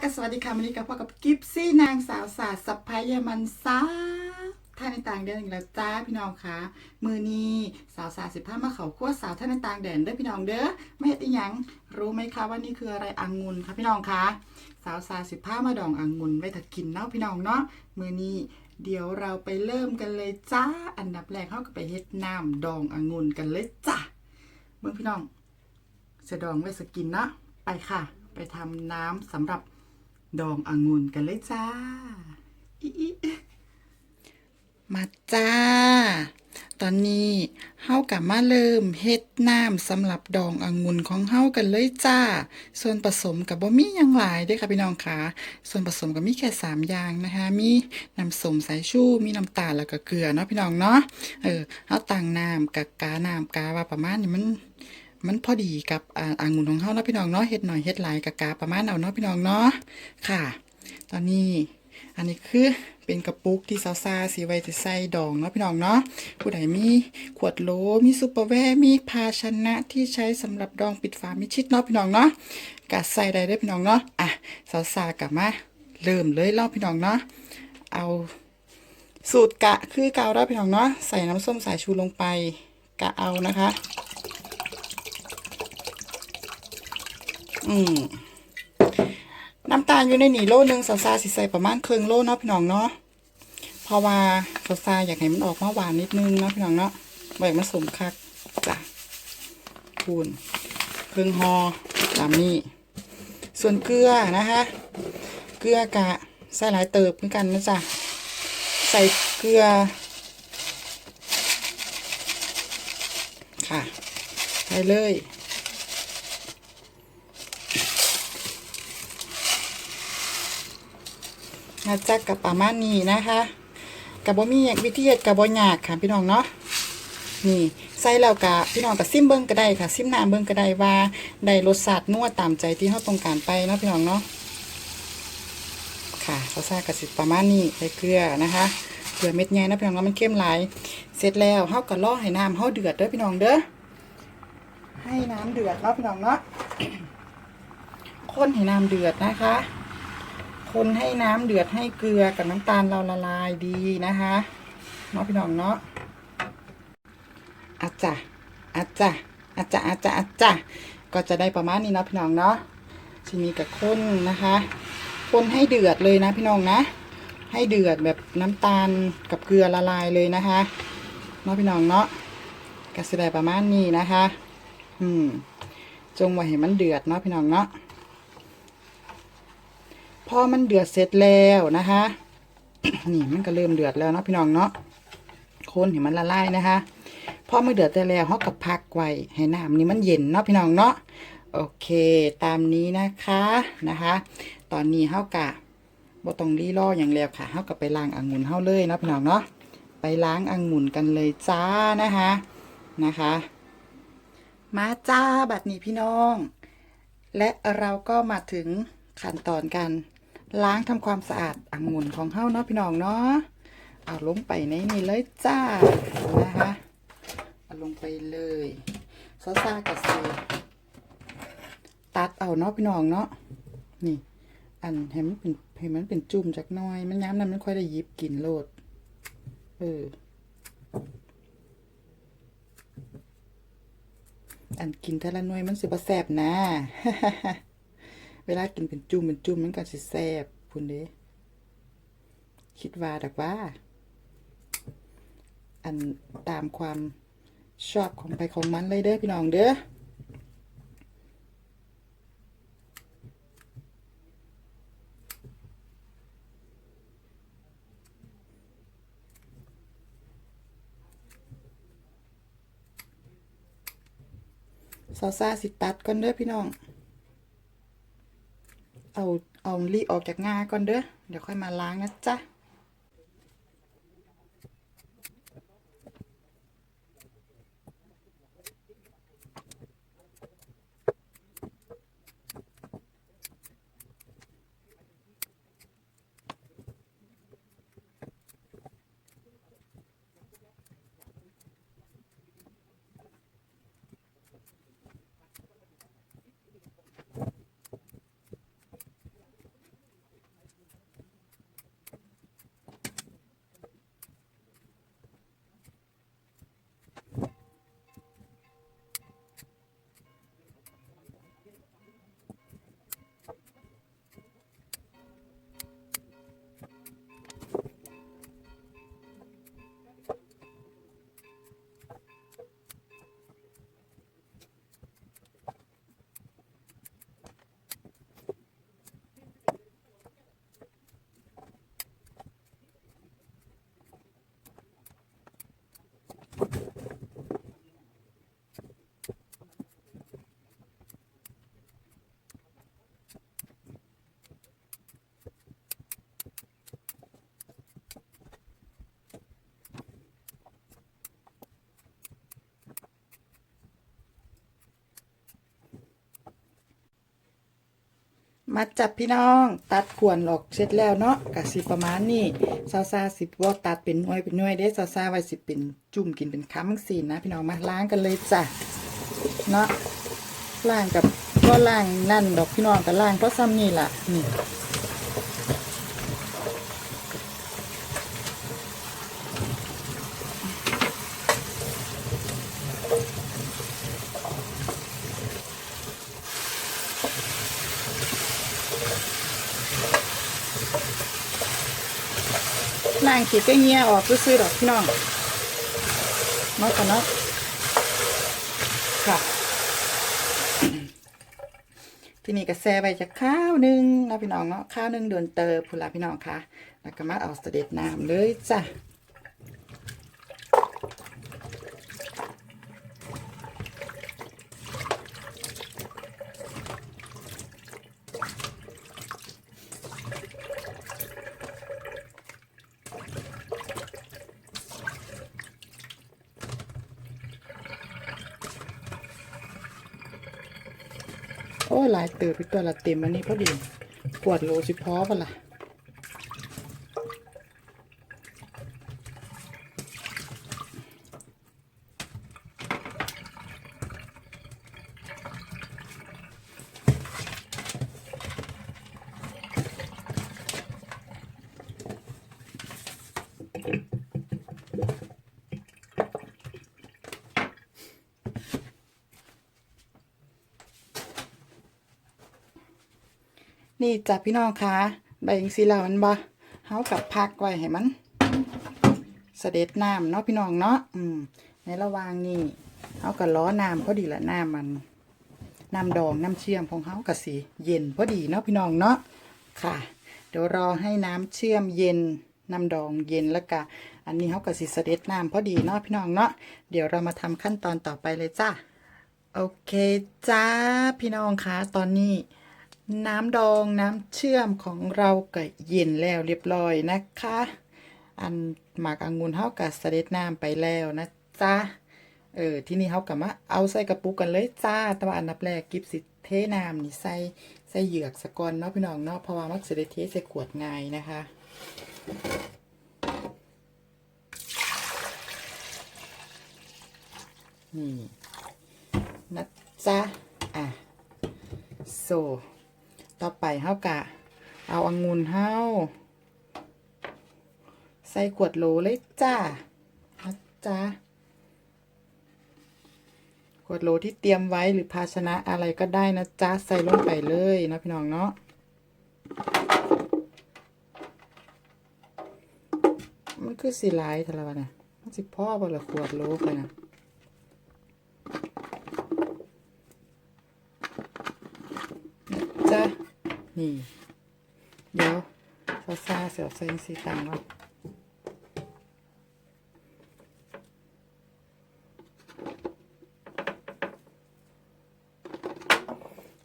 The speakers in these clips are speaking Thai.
ก็สวัสดีค่ะวันนี้กับพ่อกับกิฟซี่นางสาวศาสตร์สัพพายมันซาท่านในต่างแดนอีกแล้วจ้าพี่น้องคะมือนี้สาวศาสตร์สิบห้ามาเขาขั้วสาวท่านในต่างแดนเด้อพี่น้องเด้อไม่เห็นอีหยังรู้ไหมคะว่านี่คืออะไรองุ่นคะพี่น้องคะสาวศาสตร์สิบห้ามาดององุ่นไว้ถัดกินเนาะพี่น้องเนาะมือนี้เดี๋ยวเราไปเริ่มกันเลยจ้าอันดับแรกเขาก็ไปเฮ็ดน้ำดององุ่นกันเลยจ้าเมื่อพี่น้องเสยดองไว้สกินเนาะไปค่ะ ไปทำน้ำสำหรับ ดององุ่นกันเลยจ้า มาจ้า ตอนนี้เฮากลับมาเริ่มเฮ็ดน้ำสำหรับดององุ่นของเฮากันเลยจ้า ส่วนผสมกับบ่มีหยังหลายเด้อค่ะพี่น้องค่ะ ส่วนผสมก็มีแค่สามอย่างนะคะ มีน้ำส้มสายชู มีน้ำตาลแล้วก็เกลือเนาะพี่น้องเนาะ เออเฮาตั้งน้ำกับกาน้ำกาว่าประมาณนี้มัน มันพอดีกับอ่างุ่นของเขาเนาะพี่น้องเนาะเฮ็ดหน่อยเฮ็ดหลายกะกาประมาณเอาเนาะพี่น้องเนาะค่ะ ตอนนี้อันนี้คือเป็นกระปุกที่ซาซาสีไว้จะใส่ดองเนาะพี่น้องเนาะผู้ใดมีขวดโหลมีซุปเปอร์แวร์มีภาชนะที่ใช้สำหรับดองปิดฝามิชิดเนาะพี่น้องเนาะกะใส่ได้เด้พี่น้องเนาะอะซาซากลับมาเริ่มเลยเล่าพี่น้องเนาะเอาสูตรกะคือเกาได้พี่น้องเนาะใส่น้ำส้มสายชูลงไปกะเอานะคะ อืมน้ำตาลอยู่ในหนี่โลนึงสาวซาสิใส่ประมาณครึ่งโลเนาะพี่น้องเนาะเพราะว่าสาวซาอยากให้มันออกมาหวานนิดนึงเนาะพี่น้องเนาะไว้มาสมคักจ้ะคูณครึ่งหอตามนี้ ส่วนเกลือนะคะ เกลือกะใส่หลายเติบเหมือนกันนะจ๊ะใส่เกลือ ค่ะ ใส่เลย นะจ๊ะกับประมาณนี้นะคะกับบ่มีอย่างวิธีเฮ็ดกับบ่ยากค่ะพี่น้องเนาะนี่ใส่แล้วกะพี่น้องกับซิมเบิ้งก็ได้ค่ะ ซิมน้ำเบิ้งก็ได้ว่าได้รสชาตินัวตามใจที่เราต้องการไปเนาะพี่น้องเนาะค่ะซาซากระสิประมาณนี้ใส่เกลือนะคะเกลือเม็ดใหญ่นะพี่น้องเนามันเข้มหลาย เสร็จแล้วเฮาก็รอให้น้ำเฮาเดือดเด้อพี่น้องเด้อให้น้ำเดือดเนาะพี่น้องเนาะคนให้น้ำเดือดนะคะ คนให้น้ำเดือดให้เกลือกับน้ำตาลเราละลายดีนะคะเนาะพี่น้องเนาะอาจจะอาจจะอาจจะอาจจะอาจจะก็จะได้ประมาณนี้เนาะพี่น้องเนาะทีนี้กับคนนะคะคนให้เดือดเลยนะพี่น้องนะ ให้เดือดแบบน้ำตาลกับเกลือละลายเลยนะคะเนาะพี่น้องเนาะก็จะได้ประมาณนี้นะคะ อืมจงไว้ให้มันเดือดเนาะพี่น้องเนาะ อมันเดือดเสร็จแล้วนะคะนี่มันก็เริ่มเดือดแล้วเนาะพี่น้องเนาะคนเห็นมันละลายนะคะพอมันเดือดได้แล้วเขากับพักไว้ให้น้ำนี่มันเย็นเนาะพี่น้องเนาะโอเค ตามนี้นะคะนะคะ ตอนนี้เขากะบ่ต้องรีรออย่างแล้วค่ะเขากับไปล้างองุ่นเขาเลยเนาะพี่น้องเนาะไปล้างองุ่นกันเลยจ้านะคะนะคะ มาจ้าบัดนี้พี่น้อง และเราก็มาถึงขั้นตอนการ ล้างทำความสะอาดอางุ่นของเฮาเนาะพี่น้องเนาะเอาลงไปในนี่เลยจ้านะคะเอาลงไปเลยซอสซากระเซีตัดเอาเนาะพี่น้องเนาะนี่ อันให้มันเป็นให้มันเป็นจุ่มจากน้อย มันย้ำนั้นมันค่อยได้ยิบกินโลดเอออันกินแต่ละน่วยมันสิบแซ่บนะ เวลากินเป็นจุ่มเป็นจุ่มมันก็สิแซ่บพุ่นเด้คิดว่าดักว่า อันตามความชอบของไปของมันเลยเด้อพี่น้องเด้อซาซาสิตัดก่อนเด้อพี่น้อง เอาเอาลีออกจากงาก่อนเด้อเดี๋ยวค่อยมาล้างนะจ๊ะ มาจับพี่น้องตัดขวนหลอกเสร็จแล้วเนาะกะสิประมาณนี้ซาซาสิบว่าตัดเป็นหน่วยเป็นหน่วยเด้ซาซาไว้สิเป็นจุ่มกินเป็นคำสีนะ พี่น้องมาล้างกันเลยจ้ะเนาะล้างกับก็ล้างนั่นดอกพี่น้องก็ล้างเพราะซ้ำนี่แหละนี่ ล้างขีดก็เงี้ยออกซื้อๆดอกพี่น้องเนาะกันเนาะค่ะ ทีนี้ก็แซ่ไปจากข้าวหนึ่งนะพี่น้องเนาะข้าวหนึ่งเดือนเตอพุนละพี่น้องค่ะ แล้วก็มาเอาเสด็จน้ำเลยจ้ะ อ้ยหลายเติบไปตัวละเต็มอันนี้พอดีปวดโลสิพอปะล่ะ นี่จ้ะพี่น้องคะใบยิงสีเหล่ามันบ่เฮากับพักไว้ให้มันเสด็จน้ำเนาะพี่น้องเนาะอืม ในระหว่างนี้เฮากับล้อน้ำพอดีละน้ำมันน้ำดองน้ำเชื่อมของเฮากับสีเย็นพอดีเนาะพี่น้องเนาะค่ะ เดี๋ยวรอให้น้ำเชื่อมเย็นน้ำดองเย็นแล้วก็อันนี้เฮากับสีเสด็จน้ำพอดีเนาะพี่น้องเนาะเดี๋ยวเรามาทำขั้นตอนต่อไปเลยจ้าโอเคจ้าพี่น้องคะตอนนี้ น้ำดองน้ำเชื่อมของเราก็เย็นแล้วเรียบร้อยนะคะ อันหมากองุ่นเฮากับเสด็จน้ำไปแล้วนะจ๊ะเออที่นี่เฮากับมาเอาใส่กระปุกกันเลยจ้า แต่ว่าอันดับแรกกิบสิเทน้ำนี่ใส่ใส่เหยือกสะกอนเนาะพี่น้องเนาะเพราะว่ามักเสิได้เทใส่ขวดง่ายนะคะนี่นะจ๊ะอะโซ ต่อไปเฮากะ เอาองุ่นเฮาใส่ขวดโหลเลยจ้านะจ๊ะขวดโหลที่เตรียมไว้หรือภาชนะอะไรก็ได้นะจ๊ะใส่ลงไปเลยนะพี่น้องเนาะมันคือสีลายทะเลวะเนี่ยมันสิพ่อบ่ละขวดโหลไปนะ นี่ เดี๋ยวซาซาเสียวใส่สีตังก่อน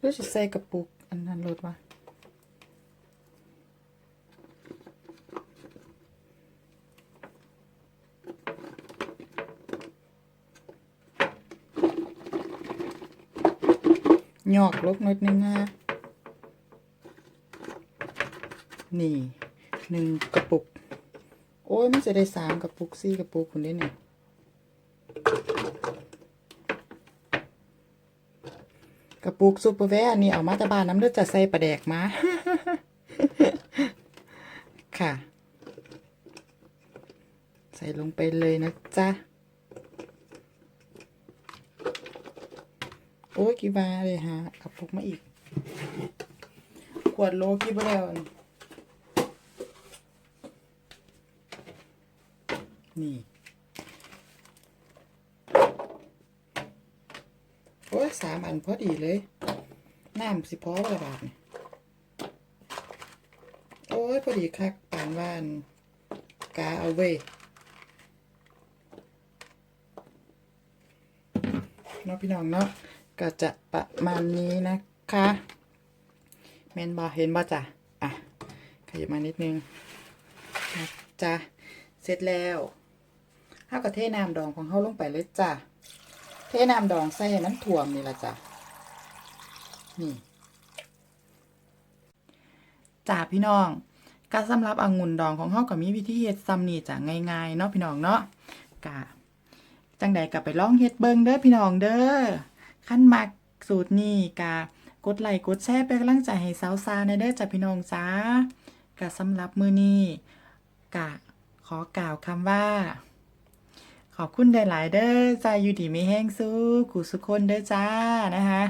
รู้จะใส่กระปุก อันนั้นรถวะหยอกลกนิดนึงนะ นี่หนึ่งกระปุก โอ้ยมันจะได้สามกระปุกสี่กระปุกคนนี้เนี่ยกระปุกซุปเปอร์แวร์นนี้เอามาจากบ้านน้ำเลือดจะใส่ปลาแดกมาค่ะ ใส่ลงไปเลยนะจ๊ะ โอ้ยกี่บาเลยฮะกระปุกมาอีก ขวดโลกี่บาแล้ว นี่ โอ้ยสามอันพอดีเลย น้ำสิพอละบาทนี่โอ้ยพอดีคักปานว่านกาเอาเว้ยเนาะพี่น้องเนาะก็จะประมาณนี้นะคะเมนบอเห็นบอจ้ะอะขยับมานิดนึงนะจ้ะเสร็จแล้ว ข้ากระเทน้ำดองของเขาลงไปเลยจ้ะ เทน้ำดองใส่ให้มันถ่วมนี่ละจ้ะ นี่จ้าพี่น้องก็สำหรับองุ่นดองของเฮาก็มีวิธีเฮ็ดซ้ำนี่จ้ะง่ายๆเนาะพี่น้องเนาะกะจังใดก็ไปลองเฮ็ดเบิ่งเด้อพี่น้องเด้อขั้นมักสูตรนี้กะกดไลค์กดแชร์เป็นกำลังใจให้สาวซาในเด้อจ้ะพี่น้องจ้ากะสำหรับมื้อนี้กะขอกล่าวคำว่า ขอบคุณหลายๆเด้อใจอยู่ดีไม่แห้งสู้กูสุคนเด้อจ้านะคะ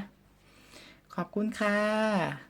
ขอบคุณค่ะ